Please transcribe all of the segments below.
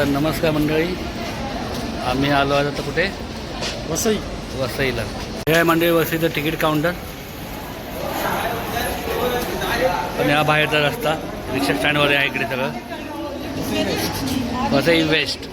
तर नमस्कार मंडळी. आम्ही आलो आज आता कुठे? वसई. वसईला. हे आहे मंडळी वसईचं तिकीट काउंटर. आणि हा बाहेरचा रस्ता. रिक्षा स्टँडवर आहे इकडे सगळं. वसई वेस्ट.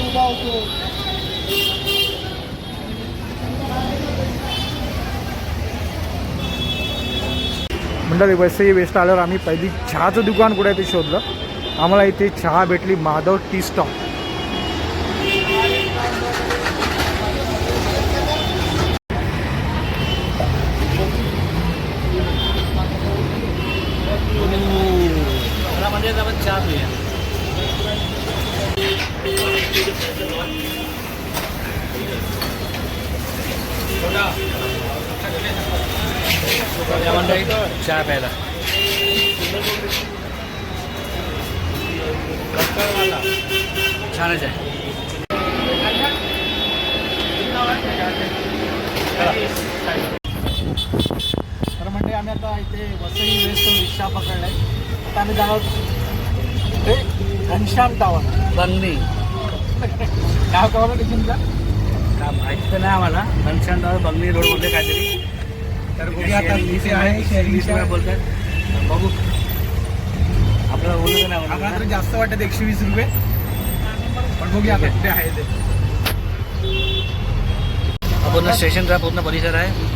उभा होतो मंडळी वसई वेस्ट आल्यावर आम्ही पहिली चहाचं दुकान कुठे ते शोधलं. आम्हाला इथे चहा भेटली माधव टी स्टॉप. म्हणजे आपण चहा पिऊया चहा प्यायला. छानच आहे तर म्हणजे आम्ही आता इथे वसई वेस्ट रिक्षा पकडलाय. आता आम्ही जाणार घनश्याम टावर. बंदी नाव कळलं टिफिनचा का माहिती तर नाही आम्हाला. घनशांत बंगली रोडमध्ये काहीतरी. तर बघूया आता इथे आहे शेअरिंगचा बोलतात बघू. आपल्याला बोलू नाही आम्हाला तर. जास्त वाटत एकशे वीस रुपये. पण बघूया आता कुठे आहे ते. पूर्ण स्टेशनचा पूर्ण परिसर आहे.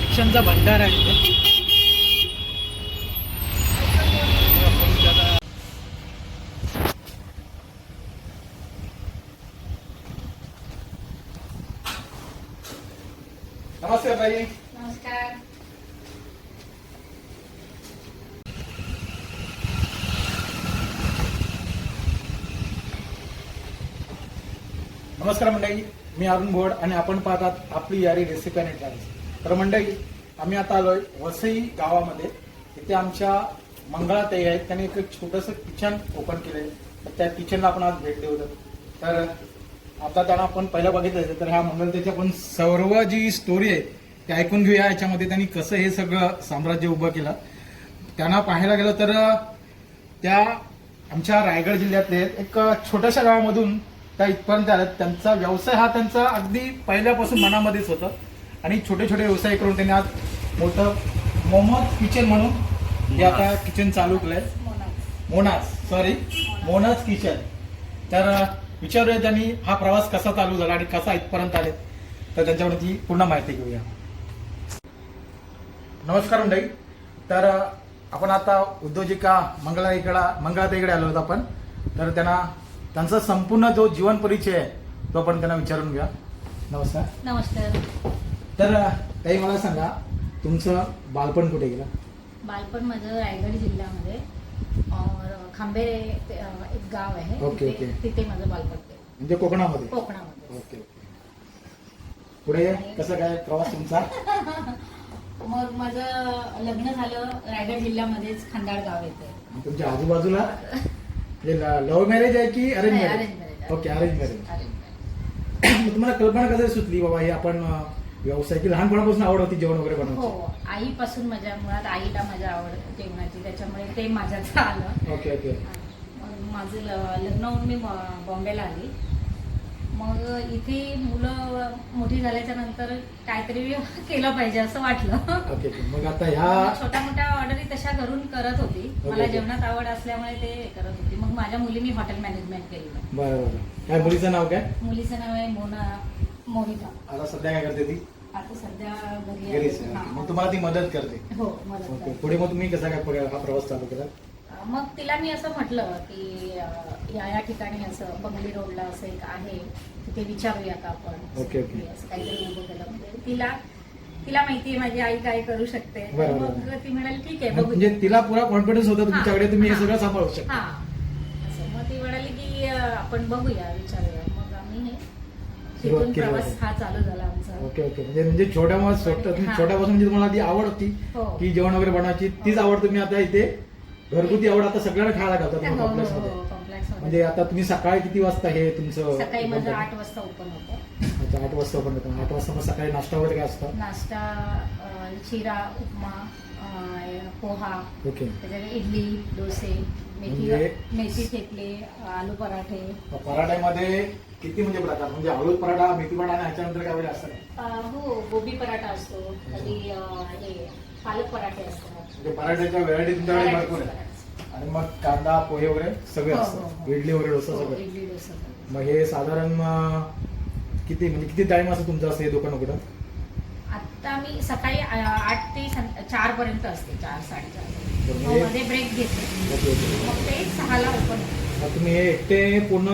शिक्षणचा भंडार आहे इथे. नमस्ते ताई. नमस्कार. नमस्कार मंडळी मी अरुण भोड आणि आपण पाहतात आपली यारी रेसिपी आणि ट्रान्स तर मंडळी आम्ही आता आलोय वसई गावामध्ये. इथे आमच्या मंगळाताई आहेत. त्यांनी एक छोटंसं किचन ओपन केलंय. तर त्या किचनला आपण आज भेट देऊ तर आता त्यांना आपण पहिलं बघितलं तर ह्या मंगलतेची आपण सर्व जी स्टोरी आहे ती ऐकून घेऊया याच्यामध्ये त्यांनी कसं हे सगळं साम्राज्य उभं केलं. त्यांना पाहायला गेलं तर त्या आमच्या रायगड जिल्ह्यातले एक छोट्याशा गावामधून त्या इथपर्यंत आल्या. त्यांचा व्यवसाय हा त्यांचा अगदी पहिल्यापासून मनामध्येच होतं. आणि छोटे छोटे व्यवसाय करून त्यांनी आज मोठं मोहम्मद किचन म्हणून हे आता किचन चालू केलंय. Monaz sorry Monaz kitchen. तर विचारूया त्यांनी हा प्रवास कसा चालू झाला आणि कसा इथपर्यंत आले. तर त्यांच्याकडून ती पूर्ण माहिती घेऊया. नमस्कार मंडळी. तर आपण आता उद्योजिका मंगळाईकडे मंगळाताईकडे आलो होतो आपण. तर त्यांना त्यांचा संपूर्ण जो जीवन परिचय आहे तो आपण त्यांना विचारून घ्या नमस्कार. नमस्कार. तर ताई मला सांगा तुमचं बालपण कुठे गेलं? बालपण माझं रायगड जिल्ह्यामध्ये. और खांबेरे ते, अं, एक गाव आहे. ओके, तिथे- ओके. तिथे माझं बालपण म्हणजे कोकणामध्ये? कोकणामध्ये. Okay okay. पुढे कसं काय प्रवास तुमचा? मग माझं लग्न झालं रायगड जिल्ह्यामध्येच खांदाड गाव येते तुमच्या आजूबाजूला? लव्ह मॅरेज आहे की arrange marriage. Okay arrange marriage तुम्हाला कल्पना कसं सुचली बाबा हे आपण व्यवसाय की लहानपणापासून आवड होती जेवण वगैरे हो बनवायची आईपासून माझ्या मुळात आईला माझ्या आवड जेवणाची त्याच्यामुळे ते माझ्याच आलं. ओके ओके माझं लग्न होऊन मी बॉम्बेला आली. मग इथे मुलं मोठी झाल्याच्यानंतर काहीतरी केलं पाहिजे असं वाटलं. ओके मग आता ह्या छोट्या मोठ्या ऑर्डरी तशा घरून करत होती. मला. जेवणात आवड असल्यामुळे ते करत होती. मग माझ्या मुलींनी हॉटेल मॅनेजमेंट बरं काय मुलीचं नाव काय? मुलीचं नाव आहे मोना मोनिका. आता सध्या काय करते ती? आता सध्या घरी घरीच आहे. आहे. मग तुम्हाला ती मदत करते. हो मदत ओके. पुढे मग तुम्ही कसा काय पुढे हा प्रवास चालू केला मग तिला मी असं म्हटलं की या या ठिकाणी असं बंगली रोडला असं एक आहे तिथे विचारूया का आपण? Okay, okay. की असं काहीतरी उभं केलं. म्हणजे तिला तिला माहितीये माझी आई काय करू शकते. तर. मग ती म्हणाली ठीक आहे बघू. म्हणजे तिला पुरा कॉन्फिडन्स होता तुमच्याकडे तुम्ही हे हा. सगळं सांभाळू शकता. हा. असं मग ती म्हणाली की अं, आपण बघूया विचारूया. मग आम्ही हे सुरुवात तिथून केली प्रवास होती. हा चालू झाला आमचा. Okay okay. म्हणजे म्हणजे छोट्या मग छोट्या तुम्ही हा. छोट्यापासून म्हणजे तुम्हाला ती आवड होती हो. की जेवण वगैरे बनवायची तीच आवड तुम्ही आता इथे घरगुती आवड आता सगळ्यांना खायला घालता तुम्ही हो, कॉम्प्लेक्स हो, मध्ये. हो, complex मध्ये. म्हणजे आता तुम्ही सकाळी किती वाजता हे तुमचं सकाळी माझं बनतं? आठ वाजता ओपन होतं. अच्छा आठ वाजता पण होतं आठ वाजता मग सकाळी नाश्ता वगैरे काय असतं? नाश्ता अं, शिरा उपमा अं, पोहा ओके. त्याच्यात इडली डोसे मेथी म्हणजे- मेथी थेपले आलू पराठे. पराठ्यामध्ये किती म्हणजे प्रकार म्हणजे आलू पराठा मेथी पराठा आणि ह्याच्यानंतर काय वगैरे असतं? अं, हो गोबी पराठा असतो. कधी अं, हे पालक पराठे असतात. म्हणजे पराठ्याच्या व्हरायटी तुमच्याकडे भरपूर आहे. आणि मग कांदा पोहे वगैरे सगळे हो, हो, असतं हो. इडली वगैरे डोसा हो, सगळं. इडली डोसा मग हे साधारण अं, किती म्हणजे किती टाइम असं तुमचं असं हे दुकान उघडं आता मी सकाळी अं, आठ ते चार पर्यंत असते चार साडेचार. मग म्हणजे- मध्ये ब्रेक घेते. मग ते सहाला ओपन मग तुम्ही हे एकटे पूर्ण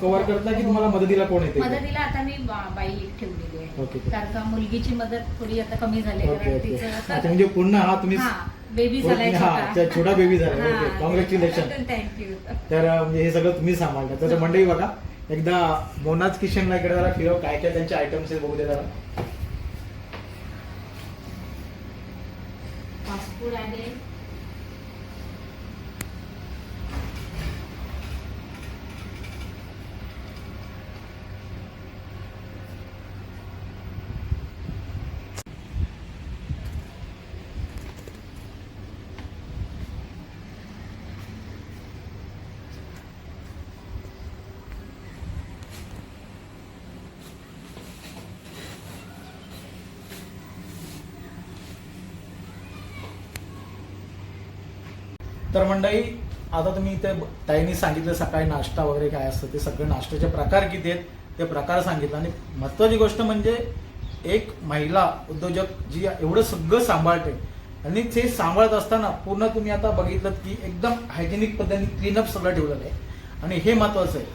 कव्हर करता की तुम्हाला मदतीला कोण येते मदतीला आता मी बा- बाई एक ठेवलेली आहे ओके. कारण का मुलगीची मदत थोडी आता कमी झाली आहे. ओके कारण ओके तिचं अच्छा आता- म्हणजे पूर्ण हा तुम्ही हा बेबी पूर्ण- झालाय हा, अच्छा, छोटा baby झालाय. Okay, congratulations. थँक्यू तर अं, म्हणजे हे सगळं तुम्ही सांभाळता तर हो. मंडळी बघा एकदा मोनाज किचनला इकडे जरा फिरव काय काय त्यांचे आयटम्स आहेत बघू दे जरा फास्ट फूड आहे तर मंडळी आता तुम्ही इथे ताईंनी सांगितलं सकाळी नाश्ता वगैरे काय असतं ते सगळे नाश्त्याचे प्रकार किती आहेत ते प्रकार सांगितलं. आणि महत्वाची गोष्ट म्हणजे एक महिला उद्योजक जी एवढं सगळं सांभाळते आणि ते सांभाळत असताना पूर्ण तुम्ही आता बघितलं की एकदम हायजेनिक पद्धतीने क्लीनअप सगळं ठेवलेलं आहे. आणि हे महत्वाचं आहे.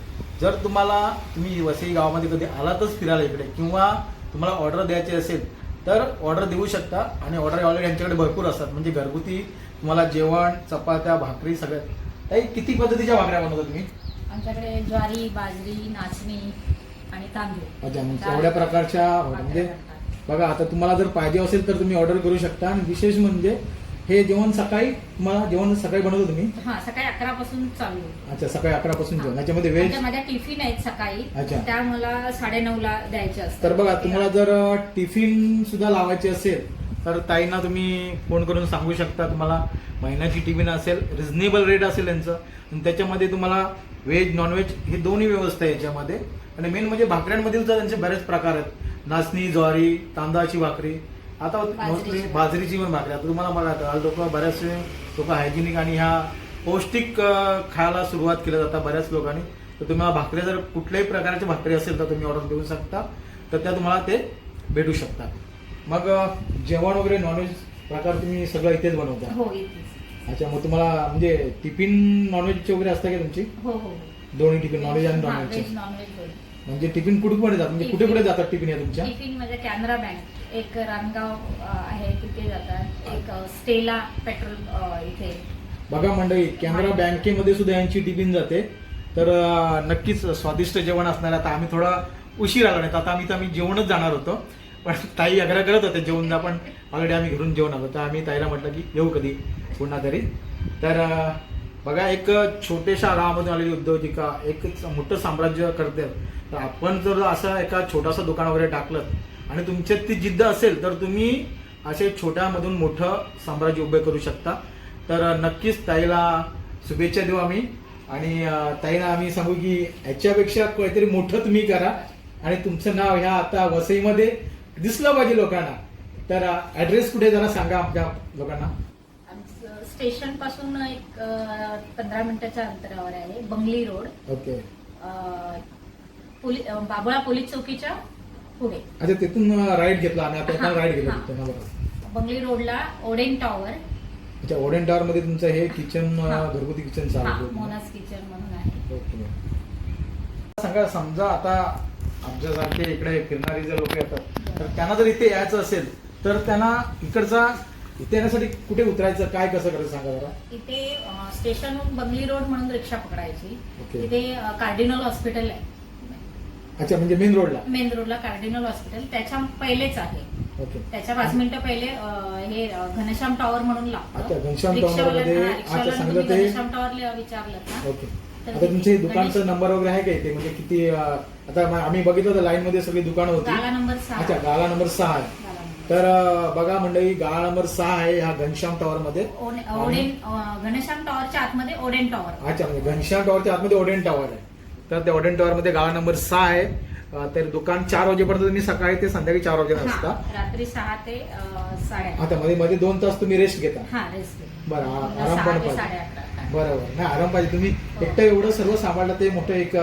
जर तुम्हाला तुम्ही वसई गावामध्ये कधी आलातच फिरायला इकडे किंवा तुम्हाला ऑर्डर द्यायची असेल तर ऑर्डर देऊ शकता. आणि ऑर्डर ऑलरेडी यांच्याकडे भरपूर असतात. म्हणजे घरगुती तुम्हाला जेवण चपात्या भाकरी सगळ्यात ताई किती पद्धतीच्या भाकऱ्या बनवता तुम्ही? आमच्याकडे ज्वारी बाजरी नाचणी आणि तांदूळ. अच्छा म्हणजे एवढ्या प्रकारच्या म्हणजे. बघा आता तुम्हाला जर पाहिजे असेल तर तुम्ही ऑर्डर करू शकता. आणि विशेष म्हणजे हे जेवण सकाळी तुम्हाला जेवण सकाळी बनवतो तुम्ही? हा सकाळी अकरा पासून चालू होतं. अच्छा सकाळी अकरा पासून जेवण. याच्यामध्ये व्हेज आमच्या माझ्या टिफिन आहेत सकाळी. अच्छा. त्या मला साडेनऊ ला द्यायचे असतात. तर बघा तुम्हाला जर टिफिन सुद्धा लावायचे असेल तर ताईंना तुम्ही फोन करून सांगू शकता तुम्हाला महिन्याची टिफिन असेल रिझनेबल रेट असेल यांचं. आणि त्याच्यामध्ये तुम्हाला व्हेज नॉनव्हेज हे दोन्ही व्यवस्था आहे याच्यामध्ये. आणि मेन म्हणजे भाकऱ्यांमध्ये सुद्धा त्यांचे बरेच प्रकार आहेत. नाचणी ज्वारी तांदळाची भाकरी. आता मोस्टली. बाजरीची पण भाकरी. आता तुम्हाला मला आता लोक बऱ्याचशे लोक हायजेनिक आणि ह्या पौष्टिक खायला सुरुवात केल्या जातात बऱ्याच लोकांनी. तर तुम्हाला भाकऱ्या जर कुठल्याही प्रकारची भाकरी असेल तर तुम्ही ऑर्डर देऊ शकता. तर त्या तुम्हाला ते भेटू शकतात. मग जेवण वगैरे नॉनव्हेज प्रकार तुम्ही सगळं इथेच बनवता? हो इथेच. अच्छा मग तुम्हाला म्हणजे टिफिन नॉनव्हेजची वगैरे असतं का तुमची? हो हो. दोन्ही टिफिन नॉनव्हेज आणि हा, नॉनव्हेजचे नॉनव्हेज दोन्ही. म्हणजे टिफिन कुठे कुठे जातात? म्हणजे कुठे कुठे जातात टिफिन या तुमच्या? टिफिन म्हणजे कॅनरा बँक. एक रानगाव अ, आहे तिथे जातात. एक अ, स्टेला पेट्रोल अ, इथे. बघा मंडळी कॅनरा बँकेमध्ये सुद्धा यांची टिफिन जाते. तर अं, नक्कीच स्वादिष्ट जेवण असणार आहे. आता आम्ही थोडा उशीर आलो नाही तर आता आम्ही तर आम्ही जेवणच जाणार होतो. पण ताई आग्रह करत होते जेवण जा पण ऑलरेडी आम्ही घरून जेवण आलो तर आम्ही ताईला म्हटलं की येऊ कधी पुन्हा तरी तर बघा एक छोट्याशा गावामधून आलेली उद्योजिका एक मोठं साम्राज्य करते. तर आपण जर असं एका छोटासा दुकान वगैरे टाकलं आणि तुमच्यात ती जिद्द असेल तर तुम्ही असे छोट्यामधून मोठं साम्राज्य उभे करू शकता. तर नक्कीच ताईला शुभेच्छा देऊ आम्ही. आणि ताईला आम्ही सांगू की ह्याच्यापेक्षा काहीतरी मोठं तुम्ही करा. आणि तुमचं नाव ह्या आता वसईमध्ये दिसलं पाहिजे लोकांना. तर ऍड्रेस कुठे जरा सांगा आमच्या लोकांना. आमचं स्टेशनपासून एक पंधरा मिनिटाच्या अंतरावर आहे बंगली रोड. ओके. अ, पोली अ, बाबुळा पोलीस चौकीच्या पुढे. अच्छा तिथून राईड घेतला आणि आता राईड घेतला हा. तिथून, बरोबर. बंगली रोडला ओडेन टॉवर अच्छा ओडेन टॉवर मध्ये तुमचं हे किचन हा. घरगुती किचन हा चालू. मोनास किचन म्हणून आहे. ओके. सांगा समजा आता आमच्यासारखे इकडे फिरणारी जर लोक येतात त्यांना जर इथे यायचं असेल तर त्यांना इकडचा इथे येण्यासाठी कुठे उतरायचं काय कसं करायचं सांगा जरा? इथे अ, स्टेशनहून बंगली रोड म्हणून रिक्षा पकडायची. ओके. तिथे कार्डिनल हॉस्पिटल आहे. अच्छा म्हणजे मेन रोडला? मेन रोडला कार्डिनल हॉस्पिटल. त्याच्या पहिलेच आहे. ओके. त्याच्या पाच मिनिटं पहिले अं, हे अं, घनश्याम टॉवर म्हणून लागतं. अच्छा, घनश्याम हा, अच्छा, सांगितलं तुम्ही ते- घनश्याम टॉवर विचारलं ना. ओके. तर आता तुमचे दुकानचा नंबर वगैरे आहे का इथे? म्हणजे किती आता आम्ही बघितलं होतं लाईन मध्ये सगळी दुकानं होती. गाला नंबर सहा. अच्छा गाळा नंबर सहा आहे. गाला नंबर. तर अं, बघा मंडळी गाळा नंबर सहा आहे ह्या घनश्याम टॉवर मध्ये. ओने- ओडेन अं, घनश्याम टॉवरच्या आतमध्ये ओडेन टॉवर अच्छा म्हणजे घनश्याम टॉवरच्या आतमध्ये ओडेन टॉवर आहे. तर त्या ओडेन टॉवर मध्ये गाळा नंबर सहा आहे. तर दुकान चार वाजेपर्यंत तुम्ही सकाळी ते संध्याकाळी चार हा, असता. रात्री सहा ते साडे आता मध्ये मध्ये दोन तास तुम्ही रेस्ट घेता. हा रेस्ट बरं, आराम पण पाहिजे. बरोबर. नाही आराम पाहिजे. तुम्ही एकटं एवढं सर्व सांभाळलं ते मोठं एक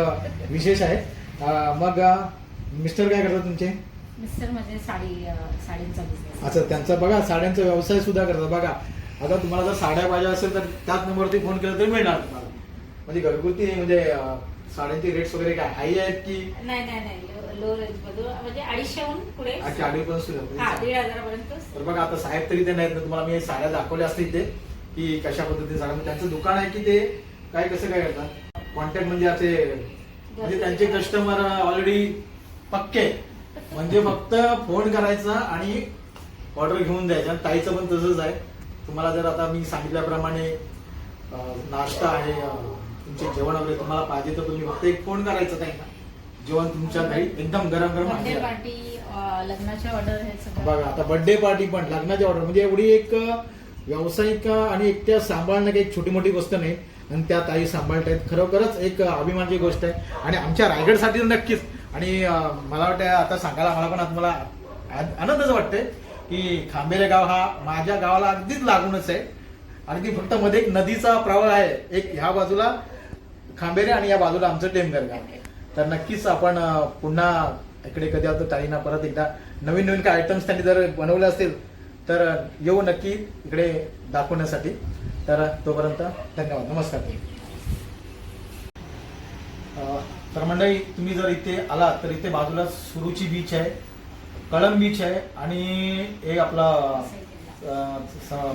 विशेष आहे. मग मिस्टर काय करतात तुमचे? मिस्टर म्हणजे साडी अच्छा त्यांचा बघा साड्यांचा व्यवसाय सुद्धा करतात. बघा आता तुम्हाला जर साड्या पाहिजे असेल तर त्याच नंबरवरती फोन केला तरी मिळणार तुम्हाला. म्हणजे घरगुती म्हणजे साड्यांचे रेट्स वगैरे काय? हाई आहेत की? नाही नाही नाही. लो रेंज मधून म्हणजे अडीचशेहून पुढे. अच्छा हा आहे. दीड हजारापर्यंत तर बघा आता साहेब तरी ते नाहीत ना तुम्हाला मी साड्या दाखवल्या असतील ते की कशा पद्धतीने साड्या म्हणजे त्यांचं दुकान आहे की ते काय कसं काय करतात? कॉन्टॅक्ट म्हणजे असे म्हणजे त्यांचे कस्टमर ऑलरेडी पक्के आहेत. म्हणजे फक्त फोन करायचा आणि ऑर्डर घेऊन जायचं आणि ताईचं पण तसंच आहे. तुम्हाला जर आता मी सांगितल्याप्रमाणे अं, नाश्ता आहे अं, तुमचे जेवण वगैरे तुम्हाला पाहिजे तर तुम्ही फक्त एक फोन करायचं ताईंना जेवण तुमच्या घरी एकदम गरम गरम बर्थडे पार्टी लग्नाचे ऑर्डर हे सगळं. बघा आता बर्थडे पार्टी पण लग्नाची ऑर्डर म्हणजे एवढी एक अ, व्यावसायिक अ, आणि एकट्या सांभाळणं काही एक छोटी मोठी गोष्ट नाही. आणि त्या ताई सांभाळतायत खरोखरच एक अ, अभिमानाची गोष्ट आहे. आणि आमच्या रायगडसाठी तर नक्कीच. आणि अ, मला वाटतं आता सांगायला मला पण आता मला आ- आनंदच वाटतंय की खांबेरे गाव हा माझ्या गावाला अगदीच लागूनच आहे. आणि ती फक्त मध्ये एक नदीचा प्रवाह आहे. एक ह्या बाजूला खांबेरे आणि या बाजूला आमचं टेमघर गाव. तर नक्कीच आपण पुन्हा इकडे कधी आता ताईंना परत एकदा नवीन नवीन काय आयटम्स त्यांनी जर बनवले असतील तर येऊ नक्की इकडे दाखवण्यासाठी. तर तोपर्यंत धन्यवाद. नमस्कार तर मंडळी तुम्ही जर इथे आलात तर इथे बाजूला सुरुची बीच आहे कळंब बीच आहे आणि एक आपला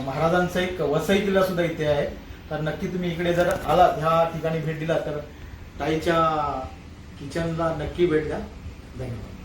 महाराजांचा एक वसई किल्ला सुद्धा इथे आहे. तर नक्की तुम्ही इकडे जर आलात ह्या ठिकाणी भेट दिला तर ताईच्या किचनला नक्की भेट द्या. धन्यवाद.